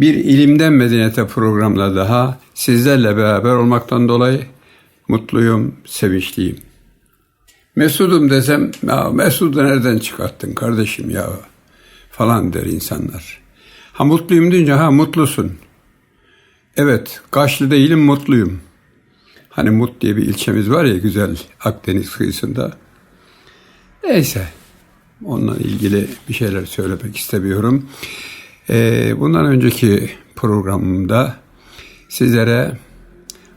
Bir ilimden medeniyete programla daha sizlerle beraber olmaktan dolayı mutluyum, sevinçliyim. Mesudum desem, ya Mesud'u nereden çıkarttın kardeşim ya falan der insanlar. Ha mutluyum deyince ha mutlusun. Evet, Kaşlı değilim mutluyum. Hani Mut diye bir ilçemiz var ya güzel Akdeniz kıyısında. Neyse, onunla ilgili bir şeyler söylemek istemiyorum. Ee, bundan önceki programımda sizlere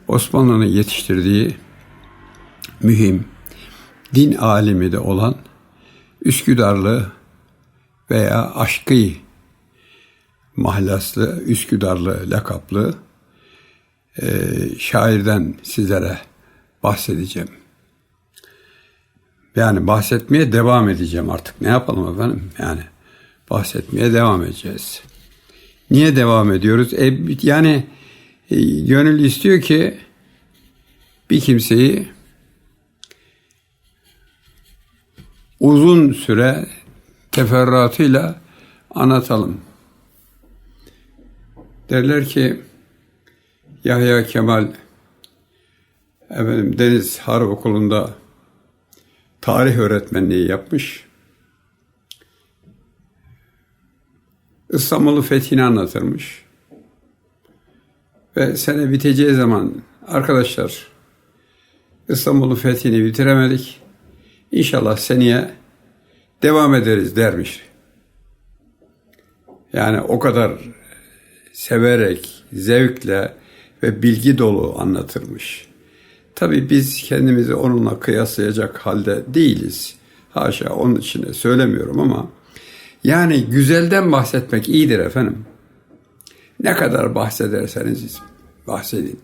Osmanlı'nın yetiştirdiği mühim din alimi de olan Üsküdarlı veya Aşkı mahlaslı, Üsküdarlı lakaplı e, şairden sizlere bahsedeceğim. Yani bahsetmeye devam edeceğim artık. Ne yapalım efendim? Yani bahsetmeye devam edeceğiz. Niye devam ediyoruz? E, yani e, gönül istiyor ki bir kimseyi uzun süre teferruatıyla anlatalım. Derler ki Yahya Kemal efendim, Deniz Harp Okulu'nda tarih öğretmenliği yapmış. İstanbul'u fethini anlatırmış. Ve sene biteceği zaman arkadaşlar İstanbul'un fethini bitiremedik. İnşallah seneye devam ederiz dermiş. Yani o kadar severek, zevkle ve bilgi dolu anlatırmış. Tabii biz kendimizi onunla kıyaslayacak halde değiliz. Haşa onun için söylemiyorum ama yani güzelden bahsetmek iyidir efendim. Ne kadar bahsederseniz bahsedin.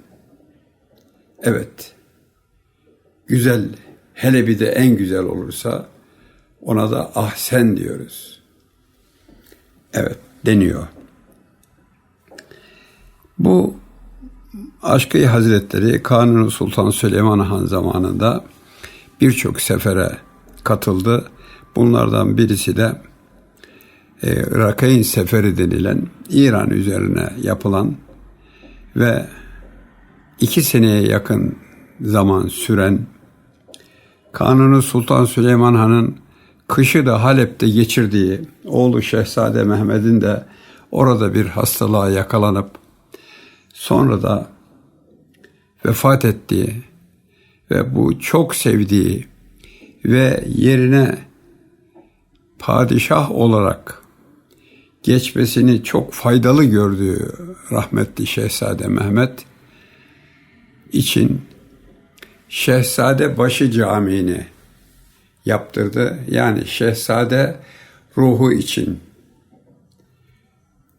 Evet. Güzel hele bir de en güzel olursa ona da ahsen diyoruz. Evet deniyor. Bu Aşkı Hazretleri Kanuni Sultan Süleyman Han zamanında birçok sefere katıldı. Bunlardan birisi de e, Rakayn Seferi denilen İran üzerine yapılan ve iki seneye yakın zaman süren Kanuni Sultan Süleyman Han'ın kışı da Halep'te geçirdiği oğlu Şehzade Mehmet'in de orada bir hastalığa yakalanıp sonra da vefat ettiği ve bu çok sevdiği ve yerine padişah olarak geçmesini çok faydalı gördüğü rahmetli Şehzade Mehmet için Şehzade Başı Camii'ni yaptırdı. Yani Şehzade ruhu için.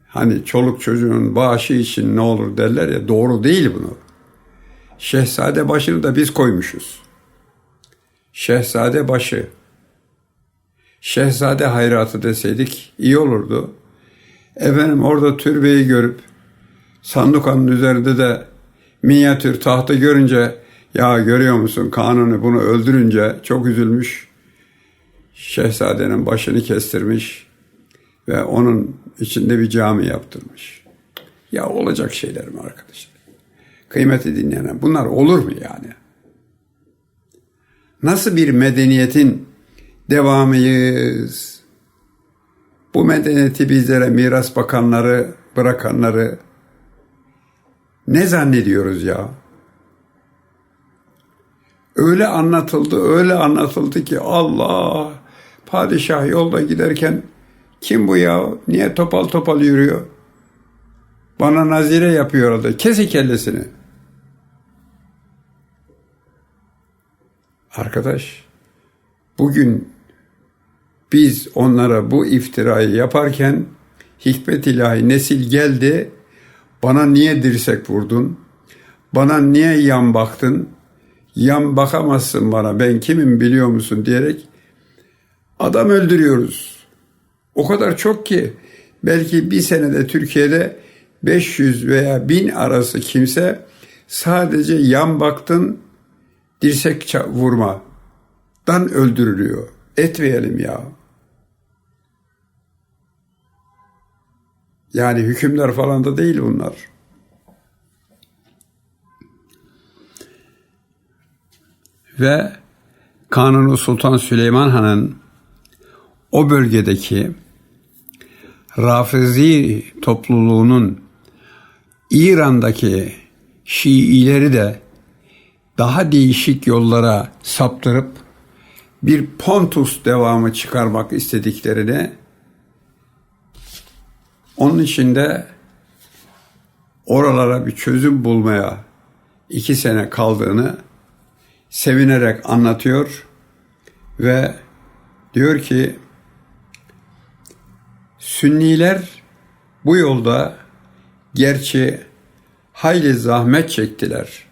Hani çoluk çocuğun bağışı için ne olur derler ya doğru değil bunu. Şehzade başını da biz koymuşuz. Şehzade başı. Şehzade hayratı deseydik iyi olurdu. Efendim orada türbeyi görüp sandukanın üzerinde de minyatür tahtı görünce ya görüyor musun kanunu bunu öldürünce çok üzülmüş. Şehzadenin başını kestirmiş ve onun içinde bir cami yaptırmış. Ya olacak şeyler mi arkadaşlar? Kıymeti dinleyenler bunlar olur mu yani? Nasıl bir medeniyetin devamıyız? Bu medeniyeti bizlere miras bakanları, bırakanları ne zannediyoruz ya? Öyle anlatıldı, öyle anlatıldı ki Allah padişah yolda giderken kim bu ya? Niye topal topal yürüyor? Bana nazire yapıyor orada. Kesi kellesini. Arkadaş, bugün biz onlara bu iftirayı yaparken hikmet ilahi nesil geldi. Bana niye dirsek vurdun? Bana niye yan baktın? Yan bakamazsın bana ben kimim biliyor musun diyerek adam öldürüyoruz. O kadar çok ki belki bir senede Türkiye'de 500 veya 1000 arası kimse sadece yan baktın dirsek vurmadan öldürülüyor. Etmeyelim ya. Yani hükümler falan da değil bunlar. Ve Kanuni Sultan Süleyman Han'ın o bölgedeki Rafizi topluluğunun İran'daki Şiileri de daha değişik yollara saptırıp bir Pontus devamı çıkarmak istediklerini onun için de oralara bir çözüm bulmaya iki sene kaldığını sevinerek anlatıyor ve diyor ki Sünniler bu yolda gerçi hayli zahmet çektiler.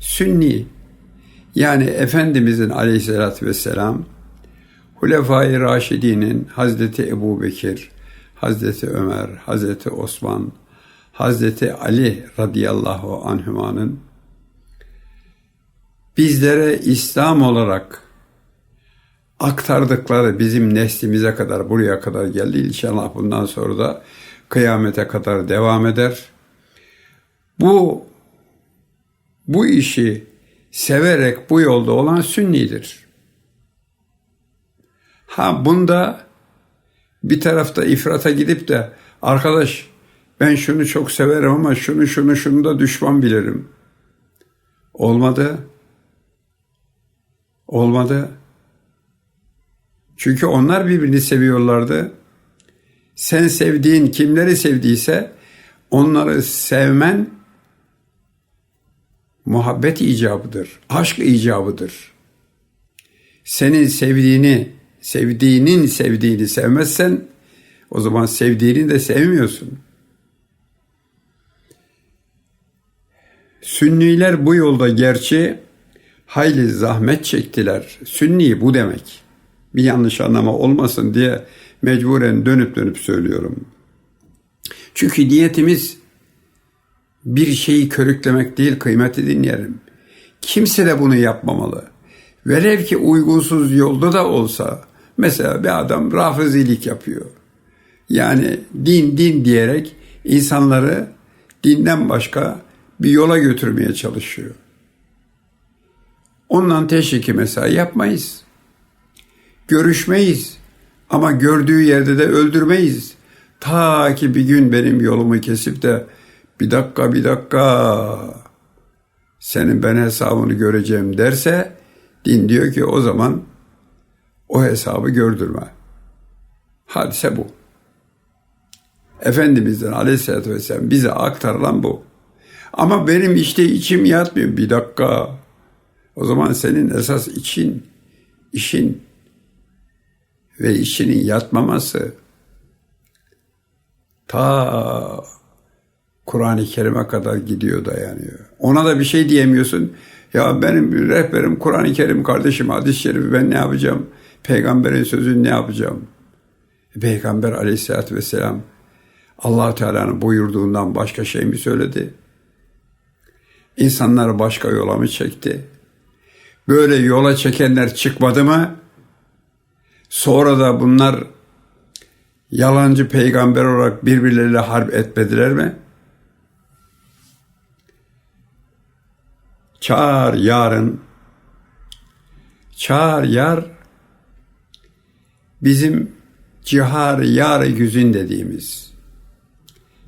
Sünni yani Efendimizin aleyhissalatü vesselam Hulefai Raşidi'nin Hazreti Ebu Bekir, Hazreti Ömer, Hazreti Osman, Hazreti Ali radıyallahu anhümanın bizlere İslam olarak aktardıkları bizim neslimize kadar buraya kadar geldi. İnşallah bundan sonra da kıyamete kadar devam eder. Bu bu işi severek bu yolda olan sünnidir. Ha bunda bir tarafta ifrata gidip de arkadaş ben şunu çok severim ama şunu şunu şunu da düşman bilirim. Olmadı. Olmadı. Çünkü onlar birbirini seviyorlardı. Sen sevdiğin kimleri sevdiyse onları sevmen muhabbet icabıdır, aşk icabıdır. Senin sevdiğini, sevdiğinin sevdiğini sevmezsen o zaman sevdiğini de sevmiyorsun. Sünniler bu yolda gerçi hayli zahmet çektiler. Sünni bu demek. Bir yanlış anlama olmasın diye mecburen dönüp dönüp söylüyorum. Çünkü niyetimiz bir şeyi körüklemek değil kıymeti dinleyelim. Kimse de bunu yapmamalı. Velev ki uygunsuz yolda da olsa mesela bir adam rafizilik yapıyor. Yani din din diyerek insanları dinden başka bir yola götürmeye çalışıyor. Ondan teşviki mesela yapmayız. Görüşmeyiz. Ama gördüğü yerde de öldürmeyiz. Ta ki bir gün benim yolumu kesip de bir dakika bir dakika senin ben hesabını göreceğim derse din diyor ki o zaman o hesabı gördürme. Hadise bu. Efendimizden aleyhissalatü vesselam bize aktarılan bu. Ama benim işte içim yatmıyor. Bir dakika. O zaman senin esas için, işin ve işinin yatmaması ta Kur'an-ı Kerim'e kadar gidiyor dayanıyor. Ona da bir şey diyemiyorsun. Ya benim rehberim Kur'an-ı Kerim kardeşim hadis-i şerifi ben ne yapacağım? Peygamberin sözünü ne yapacağım? Peygamber aleyhissalatü vesselam allah Teala'nın buyurduğundan başka şey mi söyledi? İnsanları başka yola mı çekti? Böyle yola çekenler çıkmadı mı? Sonra da bunlar yalancı peygamber olarak birbirleriyle harp etmediler mi? Çağır yarın, çağır yar, bizim cihar yar güzün dediğimiz.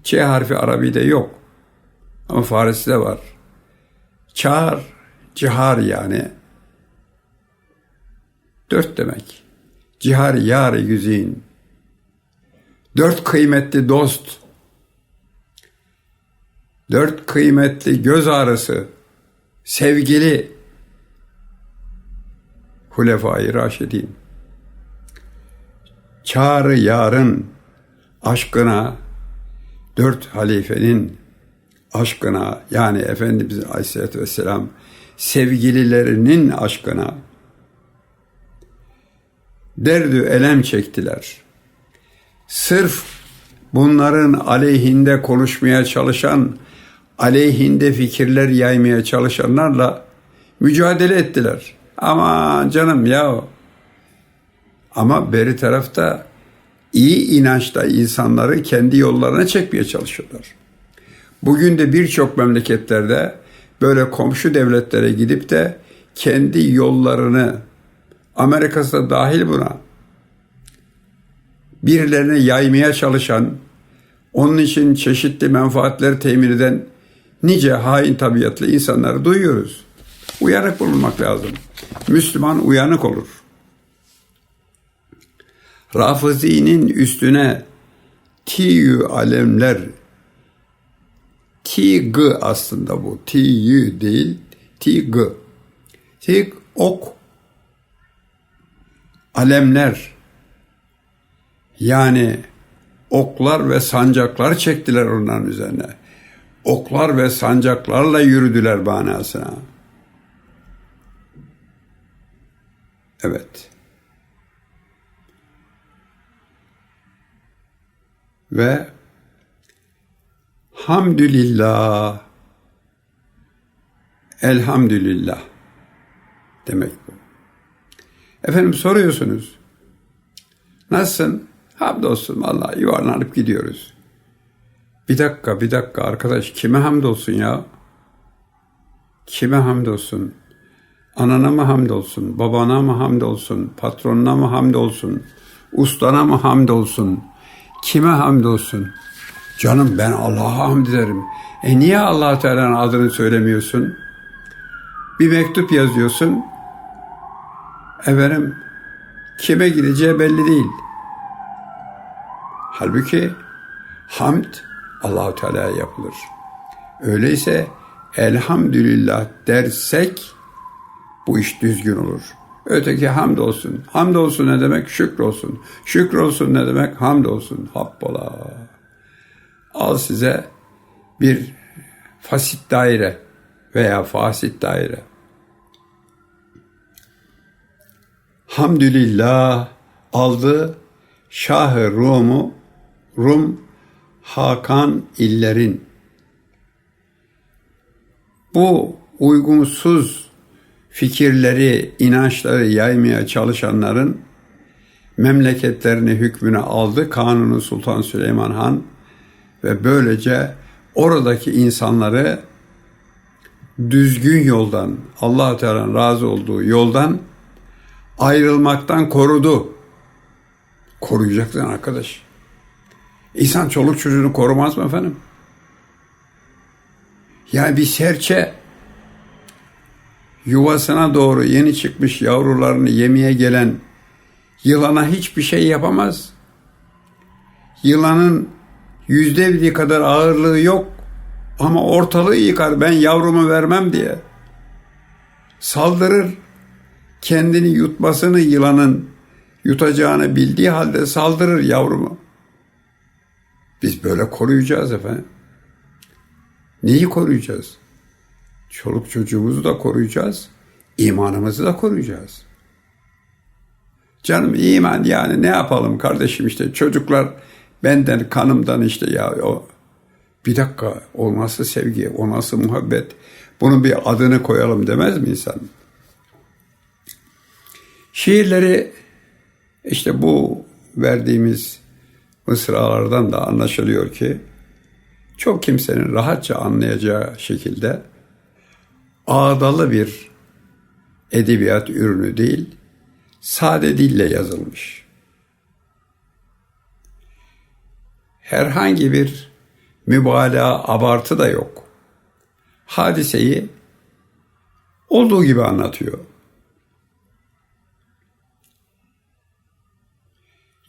Ç harfi Arabi'de yok ama Farisi'de var. Çağır, cihar yani. Dört demek. Cihar yar güzin. Dört kıymetli dost. Dört kıymetli göz ağrısı. Sevgili Hulefai Raşidin. Çağrı yarın aşkına, dört halifenin aşkına yani Efendimiz Aleyhisselatü Vesselam sevgililerinin aşkına derdü elem çektiler. Sırf bunların aleyhinde konuşmaya çalışan, aleyhinde fikirler yaymaya çalışanlarla mücadele ettiler. Ama canım ya ama beri tarafta iyi inançta insanları kendi yollarına çekmeye çalışıyorlar. Bugün de birçok memleketlerde böyle komşu devletlere gidip de kendi yollarını Amerika'sı da dahil buna birilerine yaymaya çalışan, onun için çeşitli menfaatler temin eden nice hain tabiatlı insanları duyuyoruz. Uyanık bulunmak lazım. Müslüman uyanık olur. Rafizi'nin üstüne tiyü alemler Tig aslında bu. Tiyü değil. Tig. Tig ok. Alemler. Yani oklar ve sancaklar çektiler onların üzerine. Oklar ve sancaklarla yürüdüler manasına. Evet. Ve Hamdülillah. Elhamdülillah. Demek bu. Efendim soruyorsunuz. Nasılsın? Hamdolsun vallahi yuvarlanıp gidiyoruz. Bir dakika bir dakika arkadaş kime hamdolsun ya? Kime hamdolsun? Anana mı hamdolsun? Babana mı hamdolsun? Patronuna mı hamdolsun? Ustana mı hamdolsun? Kime hamdolsun? Canım ben Allah'a hamd ederim. E niye allah Teala'nın adını söylemiyorsun? Bir mektup yazıyorsun. Efendim kime gideceği belli değil. Halbuki hamd Allahu Teala'ya yapılır. Öyleyse elhamdülillah dersek bu iş düzgün olur. Öteki hamd olsun. Hamd olsun ne demek? Şükür olsun. Şükür olsun ne demek? Hamd olsun. Hoppala. Al size bir fasit daire veya fasit daire. Hamdülillah aldı Şah-ı Rum'u Rum Hakan illerin bu uygunsuz fikirleri, inançları yaymaya çalışanların memleketlerini hükmüne aldı Kanuni Sultan Süleyman Han ve böylece oradaki insanları düzgün yoldan, allah Teala'nın razı olduğu yoldan ayrılmaktan korudu. Koruyacaksın arkadaş. İnsan çoluk çocuğunu korumaz mı efendim? Yani bir serçe yuvasına doğru yeni çıkmış yavrularını yemeye gelen yılana hiçbir şey yapamaz. Yılanın yüzde bir kadar ağırlığı yok ama ortalığı yıkar ben yavrumu vermem diye. Saldırır kendini yutmasını yılanın yutacağını bildiği halde saldırır yavrumu. Biz böyle koruyacağız efendim. Neyi koruyacağız? Çoluk çocuğumuzu da koruyacağız, imanımızı da koruyacağız. Canım iman yani ne yapalım kardeşim işte çocuklar benden kanımdan işte ya o bir dakika o nasıl sevgi, o nasıl muhabbet bunun bir adını koyalım demez mi insan? Şiirleri işte bu verdiğimiz mısralardan da anlaşılıyor ki çok kimsenin rahatça anlayacağı şekilde ağdalı bir edebiyat ürünü değil, sade dille yazılmış. Herhangi bir mübalağa, abartı da yok. Hadiseyi olduğu gibi anlatıyor.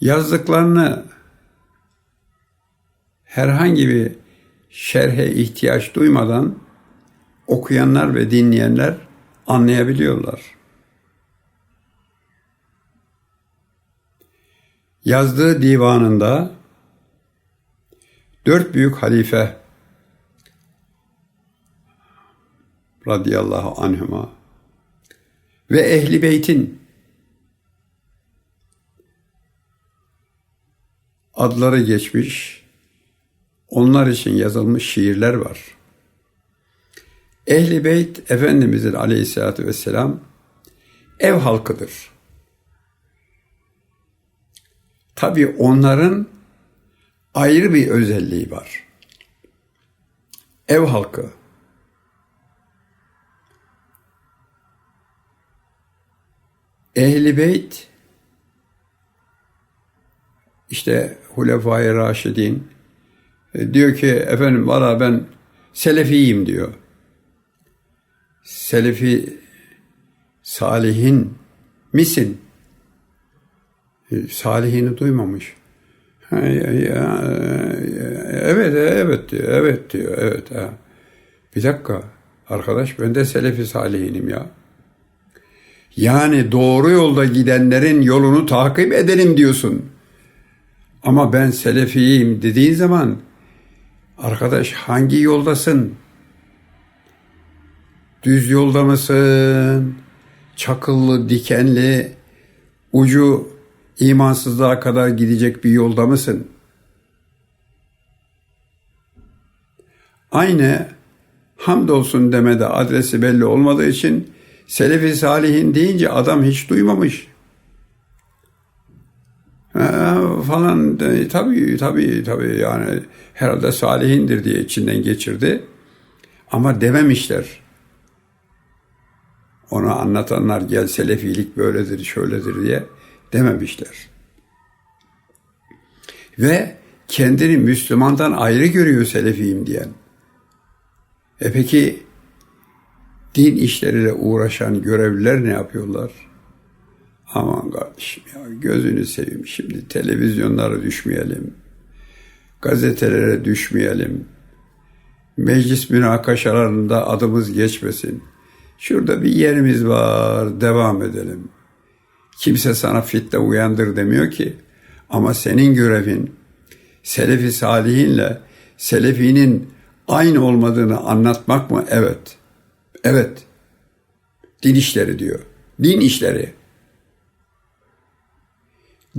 Yazdıklarını herhangi bir şerhe ihtiyaç duymadan okuyanlar ve dinleyenler anlayabiliyorlar. yazdığı divanında dört büyük halife radıyallahu anhuma ve ehli beytin adları geçmiş, onlar için yazılmış şiirler var. Ehli beyt Efendimizin aleyhissalatü vesselam ev halkıdır. Tabi onların ayrı bir özelliği var. Ev halkı. Ehli beyt işte Hulefai Raşidin e, diyor ki efendim valla ben Selefiyim diyor. Selefi salihin misin? E, Salihini duymamış. Evet evet diyor evet diyor evet. Bir dakika arkadaş ben de Selefi salihinim ya. Yani doğru yolda gidenlerin yolunu takip edelim diyorsun. Ama ben selefiyim dediğin zaman arkadaş hangi yoldasın? Düz yolda mısın? Çakıllı, dikenli, ucu imansızlığa kadar gidecek bir yolda mısın? Aynı hamdolsun demede adresi belli olmadığı için Selefi Salihin deyince adam hiç duymamış. Ha, falan de, tabii tabii tabii yani herhalde salihindir diye içinden geçirdi. Ama dememişler. Ona anlatanlar gel selefilik böyledir şöyledir diye dememişler. Ve kendini Müslümandan ayrı görüyor selefiyim diyen. E peki din işleriyle uğraşan görevliler ne yapıyorlar? Aman kardeşim ya gözünü seveyim şimdi televizyonlara düşmeyelim. Gazetelere düşmeyelim. Meclis münakaşalarında adımız geçmesin. Şurada bir yerimiz var devam edelim. Kimse sana fitne uyandır demiyor ki. Ama senin görevin Selefi Salihinle Selefinin aynı olmadığını anlatmak mı? Evet. Evet. Din işleri diyor. Din işleri.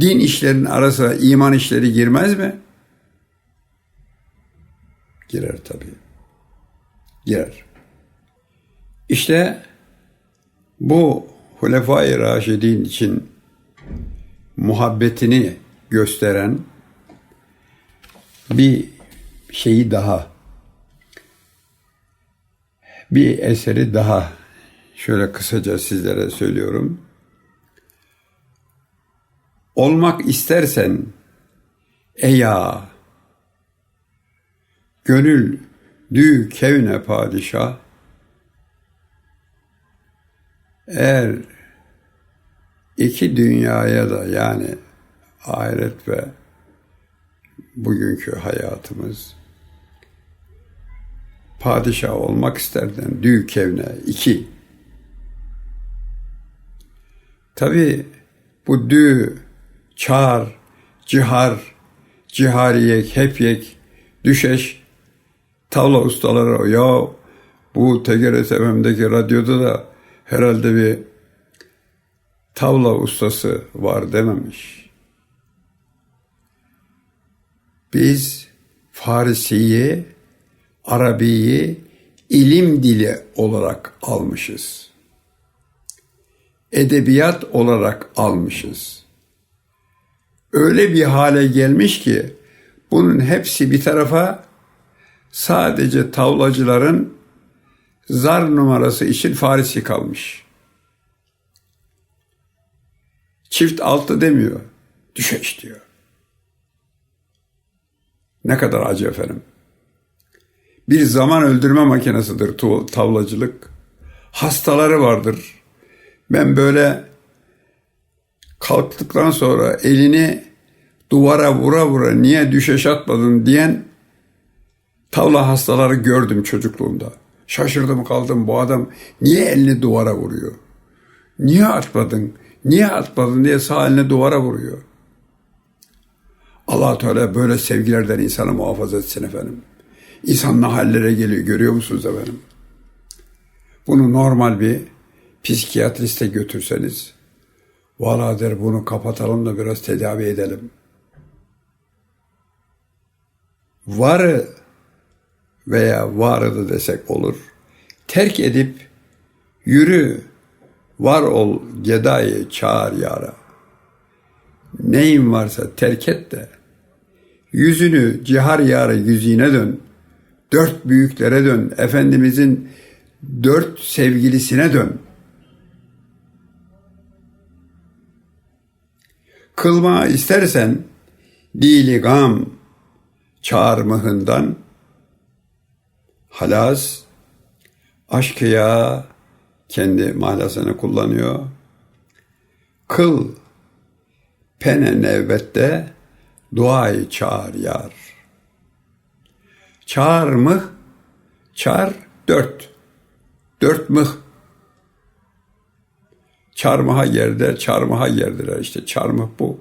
Din işlerinin arasına iman işleri girmez mi? Girer tabii. Girer. İşte bu Hulefai Raşidin için muhabbetini gösteren bir şeyi daha bir eseri daha şöyle kısaca sizlere söylüyorum. Olmak istersen eya gönül dü kevne padişah eğer iki dünyaya da yani ahiret ve bugünkü hayatımız padişah olmak isterdin dü kevne iki. Tabi bu dü çağır, cihar, cihariyek, hepyek, düşeş, tavla ustaları ya bu TGRT FM'deki radyoda da herhalde bir tavla ustası var dememiş. Biz Farisi'yi, Arabi'yi ilim dili olarak almışız. Edebiyat olarak almışız öyle bir hale gelmiş ki bunun hepsi bir tarafa sadece tavlacıların zar numarası için Farisi kalmış. Çift altı demiyor, düşeş diyor. Ne kadar acı efendim. Bir zaman öldürme makinesidir tavlacılık. Hastaları vardır. Ben böyle kalktıktan sonra elini duvara vura vura niye düşeş atmadın diyen tavla hastaları gördüm çocukluğumda. Şaşırdım kaldım bu adam niye elini duvara vuruyor? Niye atmadın? Niye atmadın diye sağ eline duvara vuruyor. allah Teala böyle sevgilerden insanı muhafaza etsin efendim. İnsan ne hallere geliyor görüyor musunuz efendim? Bunu normal bir psikiyatriste götürseniz valla der bunu kapatalım da biraz tedavi edelim. Varı veya varı da desek olur. Terk edip yürü var ol gedayı çağır yara. Neyin varsa terk et de yüzünü cihar yarı yüzüne dön. Dört büyüklere dön. Efendimizin dört sevgilisine dön. Kılma istersen dili gam çağırmahından halas aşkı ya kendi mahlasını kullanıyor. Kıl pene nevbette duayı çağır yar. Çağır mıh, çağır dört. Dört mıh. Çarmıha yerde, çarmıha yerdiler işte. Çarmıh bu.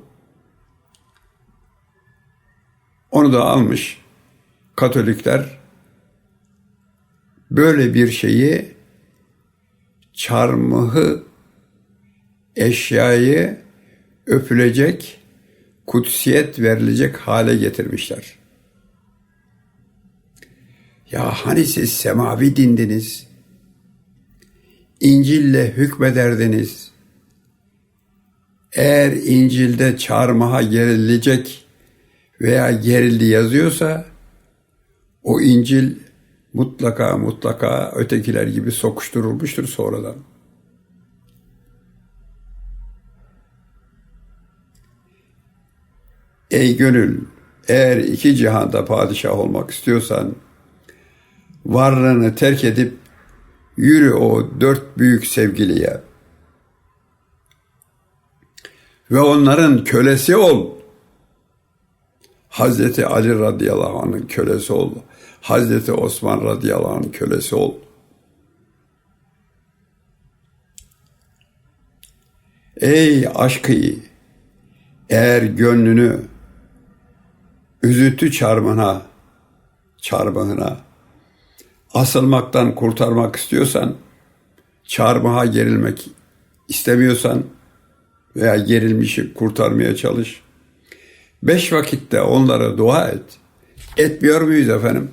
Onu da almış Katolikler böyle bir şeyi çarmıhı eşyayı öpülecek, kutsiyet verilecek hale getirmişler. Ya hani siz semavi dindiniz, İncil'le hükmederdiniz. Eğer İncil'de çarmıha gerilecek veya gerildi yazıyorsa o İncil mutlaka mutlaka ötekiler gibi sokuşturulmuştur sonradan. Ey gönül, eğer iki cihanda padişah olmak istiyorsan, varlığını terk edip yürü o dört büyük sevgiliye ve onların kölesi ol. Hazreti Ali radıyallahu anh'ın kölesi ol. Hazreti Osman radıyallahu anh'ın kölesi ol. Ey aşkı eğer gönlünü üzüntü çarmıhına çarmıhına asılmaktan kurtarmak istiyorsan çarmıha gerilmek istemiyorsan veya gerilmişi kurtarmaya çalış. Beş vakitte onlara dua et. Etmiyor muyuz efendim?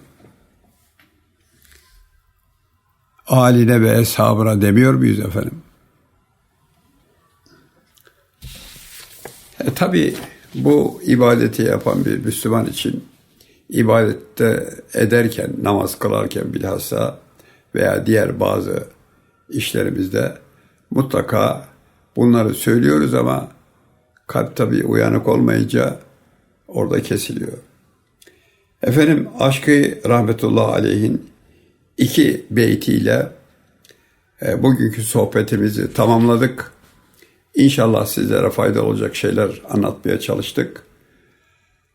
Aline ve eshabına demiyor muyuz efendim? E, tabii bu ibadeti yapan bir Müslüman için ibadette ederken, namaz kılarken bilhassa veya diğer bazı işlerimizde mutlaka bunları söylüyoruz ama kalp tabii uyanık olmayınca orada kesiliyor. Efendim aşkı rahmetullah aleyhin iki beytiyle e, bugünkü sohbetimizi tamamladık. İnşallah sizlere faydalı olacak şeyler anlatmaya çalıştık.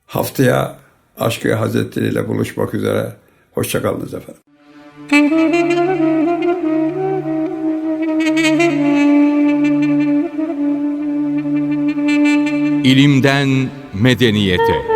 Haftaya Aşkı Hazretleri ile buluşmak üzere. Hoşçakalınız efendim. İlimden medeniyete.